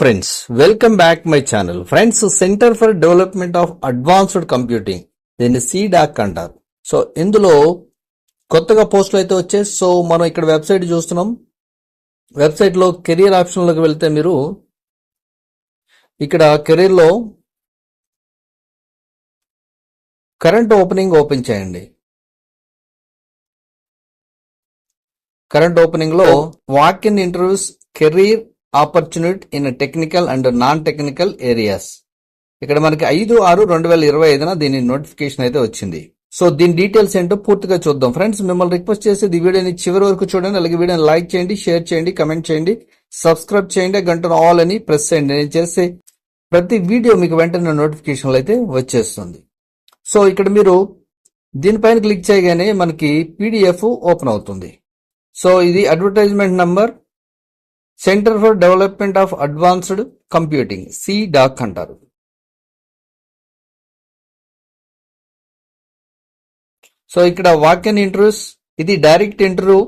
Friends welcome back my channel friends centre for development of advanced computing దీన్ని సీడాక్ అంటారు. So ఇందులో కొత్తగా పోస్టులు అయితే వచ్చాయి. సో మనం ఇక్కడ వెబ్సైట్ చూస్తున్నాం. వెబ్సైట్లో కెరీర్ కెరియర్ వెళ్తే మీరు ఇక్కడ కెరీర్లో కరెంట్ ఓపెనింగ్ ఓపెన్ చేయండి. Current ఓపెనింగ్లో walk in interviews career opportunity in technical and non technical areas ఇక్కడ మనకి ఐదు ఆరు రెండు వేల ఇరవై ఐదున దీని నోటిఫికేషన్ అయితే వచ్చింది. సో దీని డీటెయిల్స్ ఏంటో పూర్తిగా చూద్దాం. ఫ్రెండ్స్ మిమ్మల్ని రిక్వెస్ట్ చేసేది ఈ వీడియోని చివరి వరకు చూడండి అలాగే వీడియోని లైక్ చేయండి షేర్ చేయండి కమెంట్ చేయండి సబ్స్క్రైబ్ చేయండి గంటను ఆల్ అని ప్రెస్ చేయండి. నేను చేస్తే ప్రతి వీడియో మీకు వెంటనే నోటిఫికేషన్లు అయితే వచ్చేస్తుంది. సో ఇక్కడ మీరు దీనిపైన క్లిక్ చేయగానే మనకి పీడిఎఫ్ ఓపెన్ అవుతుంది. సో ఇది advertisement number centre for development of advanced computing CDAC అంటారు. సో ఇక్కడ వాక్యన్ ఇంటర్వ్యూస్ ఇది డైరెక్ట్ ఇంటర్వ్యూ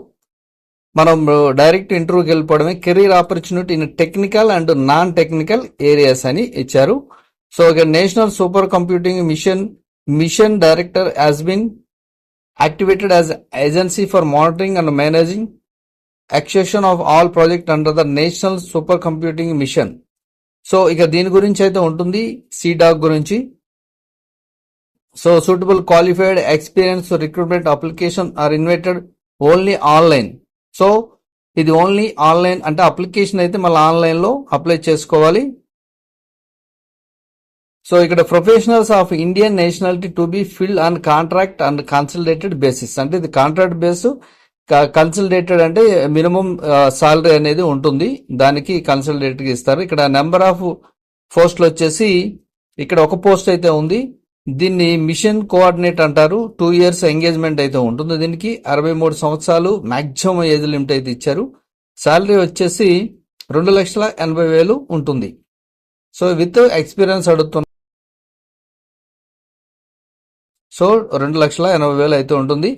మనం డైరెక్ట్ ఇంటర్వ్యూకి వెళ్ళిపోవడమే. Career opportunity in technical and non technical areas అని ఇచ్చారు. సో ఇక national super computing mission mission director has been activated as agency for monitoring and managing execution of all project under the national super computing mission so ఇక దీని గురించి అయితే ఉంటుంది సిడాక్ గురించి. So suitable qualified experience recruitment application are invited only online so ఇది only online అంటే application అయితే మళ్ళీ ఆన్లైన్లో అప్లై చేసుకోవాలి. సో ఇక్కడ professionals of Indian nationality to be fill and contract and consultated basis అంటే ఇది కాంట్రాక్ట్ బేస్ కన్సల్టేటెడ్ అంటే మినిమం సాలరీ అనేది ఉంటుంది. దానికి కన్సల్టేటెడ్ ఇస్తారు. ఇక్కడ నెంబర్ ఆఫ్ పోస్టులు వచ్చేసి ఇక్కడ ఒక పోస్ట్ అయితే ఉంది. దీన్ని మిషన్ కోఆర్డినేట్ అంటారు. టూ ఇయర్స్ ఎంగేజ్మెంట్ అయితే ఉంటుంది. దీనికి అరవై మూడు సంవత్సరాలు మాక్సిమం ఏజ్ లిమిట్ అయితే ఇచ్చారు. శాలరీ వచ్చేసి రెండు లక్షల ఎనభై వేలు ఉంటుంది. సో విత్ ఎక్స్పీరియన్స్ అడుగుతున్న సో రెండు లక్షల ఎనభై వేలు అయితే ఉంటుంది.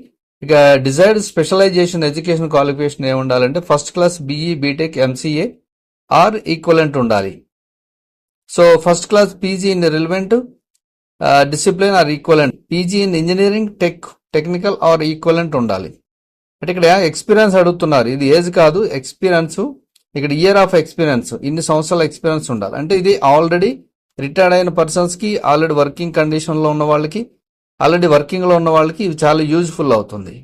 ఇక డిజైర్డ్ స్పెషలైజేషన్ ఎడ్యుకేషన్ క్వాలిఫికేషన్ ఏమి ఉండాలంటే first class BE BTech MCA or equivalent ఉండాలి. So first class PG in relevant discipline or equivalent PG in engineering tech technical or equivalent ఉండాలి. అంటే ఇక్కడ ఎక్స్పీరియన్స్ అడుగుతున్నారు. ఇది ఏజ్ కాదు ఎక్స్పీరియన్స్ ఇక్కడ ఇయర్ ఆఫ్ ఎక్స్పీరియన్స్ ఇన్ని సంవత్సరాల ఎక్స్పీరియన్స్ ఉండాలి. అంటే ఇది ఆల్రెడీ రిటైర్డ్ అయిన పర్సన్స్కి ఆల్రెడీ వర్కింగ్ కండిషన్లో ఉన్న వాళ్ళకి ఆల్రెడీ వర్కింగ్లో ఉన్న వాళ్ళకి ఇవి చాలా యూజ్ఫుల్ అవుతుంది.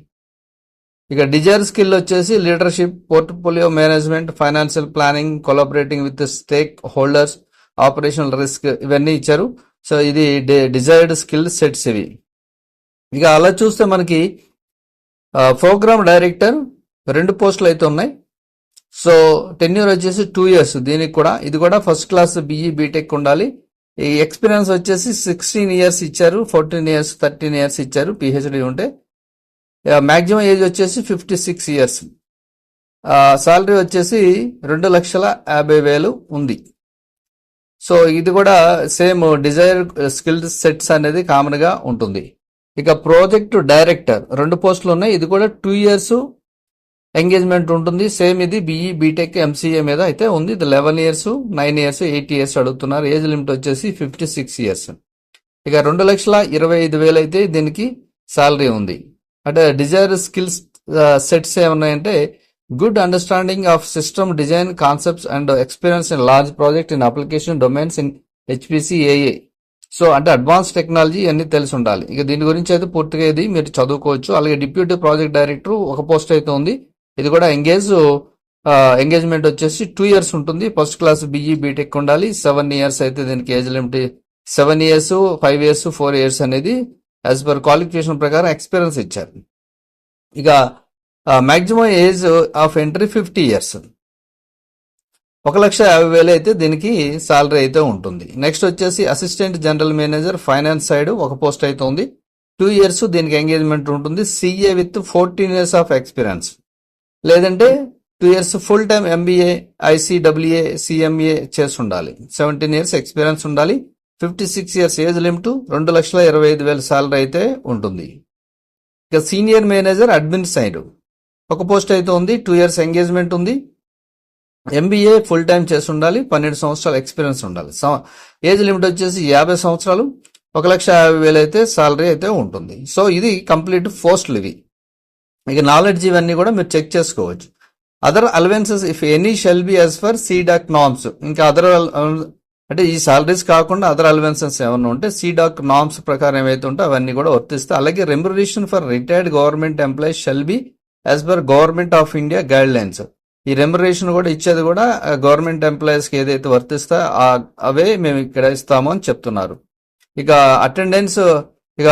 ఇక డిజైర్ స్కిల్ వచ్చేసి leadership portfolio management financial planning collaborating with stakeholders operational risk ఇవన్నీ ఇచ్చారు. సో ఇది డిజైర్డ్ స్కిల్ సెట్స్ ఇవి. ఇక అలా చూస్తే మనకి ప్రోగ్రామ్ డైరెక్టర్ రెండు పోస్టులు అయితే ఉన్నాయి. సో టెన్యూర్ వచ్చేసి టూ ఇయర్స్ దీనికి కూడా. ఇది కూడా ఫస్ట్ క్లాస్ బిఈ బీటెక్ ఉండాలి. ఈ ఎక్స్పీరియన్స్ వచ్చేసి సిక్స్టీన్ ఇయర్స్ ఇచ్చారు ఫోర్టీన్ ఇయర్స్ థర్టీన్ ఇయర్స్ ఇచ్చారు పిహెచ్డి ఉంటే. మాక్సిమం ఏజ్ వచ్చేసి ఫిఫ్టీ సిక్స్ ఇయర్స్ సాలరీ వచ్చేసి రెండు లక్షల యాభై వేలు ఉంది. సో ఇది కూడా సేమ్ డిజైర్ స్కిల్ సెట్స్ అనేది కామన్గా ఉంటుంది. ఇక ప్రాజెక్ట్ డైరెక్టర్ రెండు పోస్టులు ఉన్నాయి. ఇది కూడా టూ ఇయర్స్ ఎంగేజ్మెంట్ ఉంటుంది. సేమ్ ఇది బీఈ బీటెక్ ఎంసీఏ మీద అయితే ఉంది. ఇది eleven years nine years eight years అడుగుతున్నారు. ఏజ్ లిమిట్ వచ్చేసి ఫిఫ్టీ సిక్స్ ఇయర్స్. ఇక రెండు లక్షల ఇరవై ఐదు వేలు అయితే దీనికి శాలరీ ఉంది. అంటే desire skills sets ఏమున్నాయంటే good understanding of system design concepts and experience in large project in application domains in HPC ఏఏ. సో అంటే అడ్వాన్స్ టెక్నాలజీ అన్ని తెలిసి ఉండాలి. ఇక దీని గురించి అయితే పూర్తిగా ఇది మీరు చదువుకోవచ్చు. అలాగే డిప్యూటీ ప్రాజెక్ట్ డైరెక్టర్ ఒక పోస్ట్ అయితే ఉంది. ఇది కూడా ఎంగేజ్ ఎంగేజ్మెంట్ వచ్చేసి టూ ఇయర్స్ ఉంటుంది. ఫస్ట్ క్లాస్ బిఈ బీటెక్ ఉండాలి. సెవెన్ ఇయర్స్ అయితే దీనికి age limit seven years five years four years అనేది యాజ్ పర్ క్వాలిఫికేషన్ ప్రకారం ఎక్స్పీరియన్స్ ఇచ్చారు. ఇక maximum age of entry fifty years ఒక లక్ష యాభై వేలు అయితే దీనికి సాలరీ అయితే ఉంటుంది. నెక్స్ట్ వచ్చేసి assistant general manager finance side ఒక పోస్ట్ అయితే ఉంది. టూ ఇయర్స్ దీనికి ఎంగేజ్మెంట్ ఉంటుంది. CA with fourteen years of experience లేదంటే two years full time MBA ICWA CMA చేసి ఉండాలి సెవెంటీన్ ఇయర్స్ ఎక్స్పీరియన్స్ ఉండాలి. Fifty six years age limit రెండు లక్షల ఇరవై ఐదు వేల సాలరీ అయితే ఉంటుంది. ఇక సీనియర్ మేనేజర్ అడ్మిన్ సైడ్. ఒక పోస్ట్ అయితే ఉంది టూ ఇయర్స్ ఎంగేజ్మెంట్ ఉంది. ఎంబీఏ ఫుల్ టైం చేసి ఉండాలి పన్నెండు సంవత్సరాల ఎక్స్పీరియన్స్ ఉండాలి. ఏజ్ లిమిట్ వచ్చేసి యాభై సంవత్సరాలు. ఒక లక్ష యాభై వేలు అయితే సాలరీ అయితే ఉంటుంది. సో ఇది కంప్లీట్ పోస్టులు ఇవి ఇక నాలెడ్జ్ ఇవన్నీ కూడా మీరు చెక్ చేసుకోవచ్చు. Other allowances if any shall be as for CDAC norms ఇంకా అదర్ అంటే ఈ సాలరీస్ కాకుండా అదర్ అలవెన్సెస్ ఏమైనా ఉంటే సీడాక్ నామ్స్ ప్రకారం ఏవైతే ఉంటే అవన్నీ కూడా వర్తిస్తాయి. అలాగే remuneration for retired government employees shall be as per government of India guidelines ఈ రెమ్యునరేషన్ కూడా ఇచ్చేది కూడా గవర్నమెంట్ ఎంప్లాయీస్కి ఏదైతే వర్తిస్తా అవే మేము ఇక్కడ ఇస్తాము అని చెప్తున్నారు. ఇక అటెండెన్స్ ఇక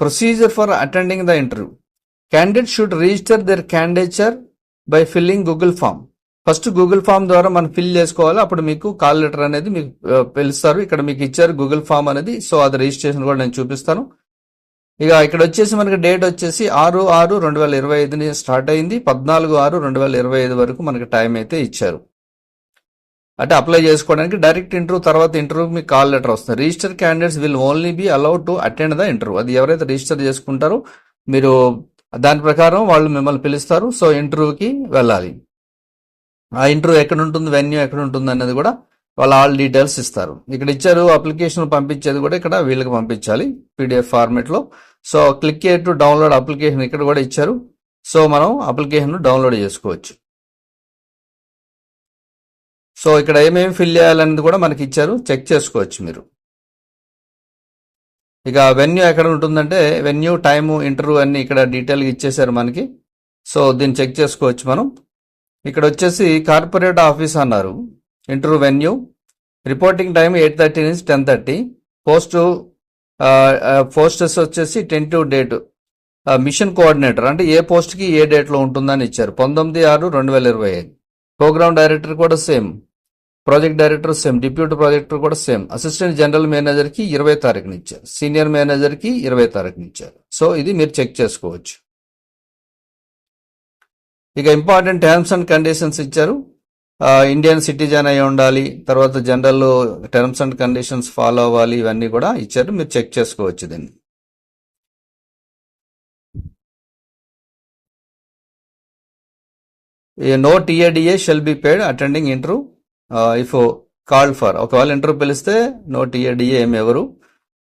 procedure for attending the interview candidate should register their candidature by filling Google form first Google form ద్వారా మనం ఫిల్ చేసుకోవాలి. అప్పుడు మీకు కాల్ లెటర్ అనేది మీకు పిలుస్తారు. ఇక్కడ మీకు ఇచ్చారు గూగుల్ ఫామ్ అనేది. సో అది రిజిస్ట్రేషన్ కూడా నేను చూపిస్తాను. ఇక ఇక్కడ వచ్చేసి మనకి డేట్ వచ్చేసి ఆరు ఆరు రెండు వేల ఇరవై ఐదుని స్టార్ట్ అయింది. పద్నాలుగు ఆరు రెండు వేల ఇరవై ఐదు వరకు మనకి టైం అయితే ఇచ్చారు. అంటే అప్లై చేసుకోవడానికి డైరెక్ట్ ఇంటర్వ్యూ తర్వాత ఇంటర్వ్యూ మీకు కాల్ లెటర్ వస్తుంది. Register candidates will only be allowed to attend the interview అది ఎవరైతే రిజిస్టర్ చేసుకుంటారో మీరు దాని ప్రకారం వాళ్ళు మిమ్మల్ని పిలుస్తారు. సో ఇంటర్వ్యూకి వెళ్ళాలి. ఆ ఇంటర్వ్యూ ఎక్కడ ఉంటుంది వెన్యూ ఎక్కడ ఉంటుంది అనేది కూడా వాళ్ళు ఆల్ డీటెయిల్స్ ఇస్తారు. ఇక్కడ ఇచ్చారు అప్లికేషన్ పంపించేది కూడా ఇక్కడ వీళ్ళకి పంపించాలి PDF ఫార్మేట్లో. So click to download application ఇక్కడ కూడా ఇచ్చారు. సో మనం అప్లికేషన్ డౌన్లోడ్ చేసుకోవచ్చు. సో ఇక్కడ ఏమేమి ఫిల్ చేయాలనేది కూడా మనకి ఇచ్చారు. చెక్ చేసుకోవచ్చు మీరు. ఇక వెన్యూ ఎక్కడ ఉంటుందంటే వెన్యూ టైము ఇంటర్వ్యూ అన్ని ఇక్కడ డీటెయిల్గా ఇచ్చేసారు మనకి. సో దీన్ని చెక్ చేసుకోవచ్చు మనం. ఇక్కడ వచ్చేసి కార్పొరేట్ ఆఫీస్ అన్నారు. Interview venue. Reporting time eight thirty నుంచి టెన్ థర్టీ. పోస్ట్ పోస్టర్స్ వచ్చేసి ten to date. Mission coordinator అంటే ఏ పోస్ట్కి ఏ డేట్లో ఉంటుందని ఇచ్చారు. పంతొమ్మిది ఆరు రెండు వేల ఇరవై ఐదు. ప్రోగ్రామ్ డైరెక్టర్ కూడా same. Project director same deputy projector కూడా సేమ్ అసిస్టెంట్ జనరల్ మేనేజర్కి ఇరవై తారీఖున ఇచ్చారు. సీనియర్ మేనేజర్కి ఇరవై తారీఖున ఇచ్చారు. సో ఇది మీరు చెక్ చేసుకోవచ్చు. ఇక ఇంపార్టెంట్ టర్మ్స్ అండ్ కండిషన్స్ ఇచ్చారు. ఇండియన్ సిటిజన్ అయి ఉండాలి తర్వాత general terms and conditions follow అవ్వాలి ఇవన్నీ కూడా ఇచ్చారు. మీరు చెక్ చేసుకోవచ్చు దీన్ని. No TADA shall be paid attending interview if called for ఒకవేళ ఇంటర్వ్యూ పిలిస్తే నో టీఏడిఏ ఏమి ఎవరు?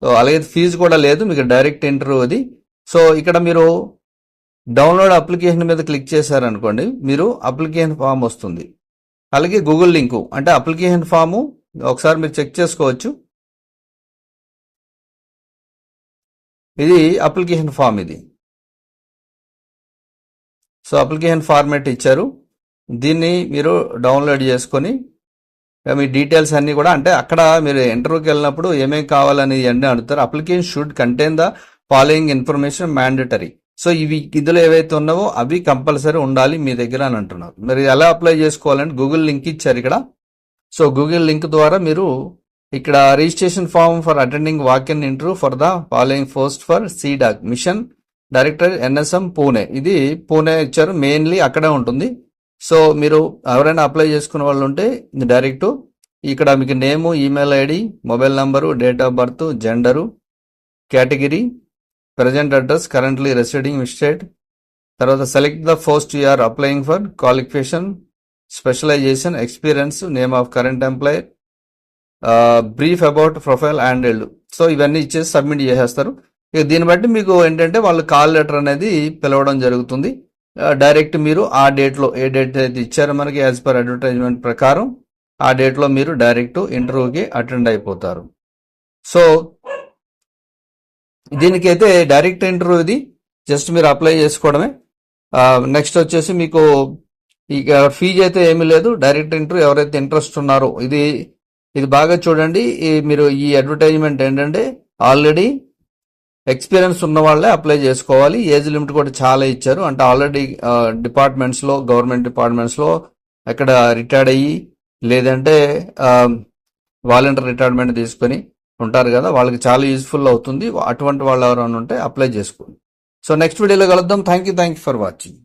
సో అలాగే ఫీజు కూడా లేదు మీకు డైరెక్ట్ ఇంటర్వ్యూ అది. సో ఇక్కడ మీరు డౌన్లోడ్ అప్లికేషన్ మీద క్లిక్ చేశారనుకోండి మీరు అప్లికేషన్ ఫామ్ వస్తుంది. అలాగే గూగుల్ లింకు అంటే అప్లికేషన్ ఫాము ఒకసారి మీరు చెక్ చేసుకోవచ్చు. ఇది అప్లికేషన్ ఫామ్ ఇది. సో అప్లికేషన్ ఫార్మేట్ ఇచ్చారు. దీన్ని మీరు డౌన్లోడ్ చేసుకొని మీ డీటెయిల్స్ అన్ని కూడా అంటే అక్కడ మీరు ఇంటర్వ్యూకి వెళ్ళినప్పుడు ఏమేమి కావాలని అన్నీ అడుగుతారు. Application should contain the following information mandatory so ఇవి ఇందులో ఏవైతే ఉన్నావో అవి కంపల్సరీ ఉండాలి మీ దగ్గర అని అంటున్నారు. మీరు ఎలా అప్లై చేసుకోవాలంటే గూగుల్ లింక్ ఇచ్చారు ఇక్కడ. సో గూగుల్ లింక్ ద్వారా మీరు ఇక్కడ registration form for attending walk in interview for the following post for CDAC mission director NSM Pune ఇది పూణే ఇచ్చారు. మెయిన్లీ అక్కడే ఉంటుంది. సో మీరు ఎవరైనా అప్లై చేసుకున్న వాళ్ళు ఉంటే డైరెక్ట్ ఇక్కడ మీకు name email ID mobile number date of birth gender category present address currently residing state తర్వాత select the post are applying for qualification specialisation experience name of current employer brief about profile handled so ఇవన్నీ ఇచ్చేసి submit చేసేస్తారు. ఇక దీన్ని బట్టి మీకు ఏంటంటే వాళ్ళు కాల్ లెటర్ అనేది పిలవడం జరుగుతుంది. డైరెక్ట్ మీరు ఆ డేట్లో ఏ డేట్ అయితే ఇచ్చారో మనకి యాజ్ పర్ అడ్వర్టైజ్మెంట్ ప్రకారం ఆ డేట్లో మీరు డైరెక్ట్ ఇంటర్వ్యూకి అటెండ్ అయిపోతారు. సో దీనికైతే డైరెక్ట్ ఇంటర్వ్యూ ఇది. జస్ట్ మీరు అప్లై చేసుకోవడమే. నెక్స్ట్ వచ్చేసి మీకు ఇక ఫీజు అయితే ఏమీ లేదు. డైరెక్ట్ ఇంటర్వ్యూ ఎవరైతే ఇంట్రెస్ట్ ఉన్నారో ఇది ఇది బాగా చూడండి. ఈ మీరు ఈ అడ్వర్టైజ్మెంట్ ఏంటంటే ఆల్రెడీ ఎక్స్పీరియన్స్ ఉన్న వాళ్ళే అప్లై చేసుకోవాలి. ఏజ్ లిమిట్ కూడా చాలా ఇచ్చారు. అంటే ఆల్రెడీ డిపార్ట్మెంట్స్లో గవర్నమెంట్ డిపార్ట్మెంట్స్లో ఎక్కడ రిటైర్డ్ అయ్యి లేదంటే వాలంటీర్ రిటైర్మెంట్ తీసుకొని ఉంటారు కదా వాళ్ళకి చాలా యూస్ఫుల్ అవుతుంది. అటువంటి వాళ్ళు ఎవరైనా ఉంటే అప్లై చేసుకోండి. సో నెక్స్ట్ వీడియోలో కలుద్దాం. Thank you thank you for watching.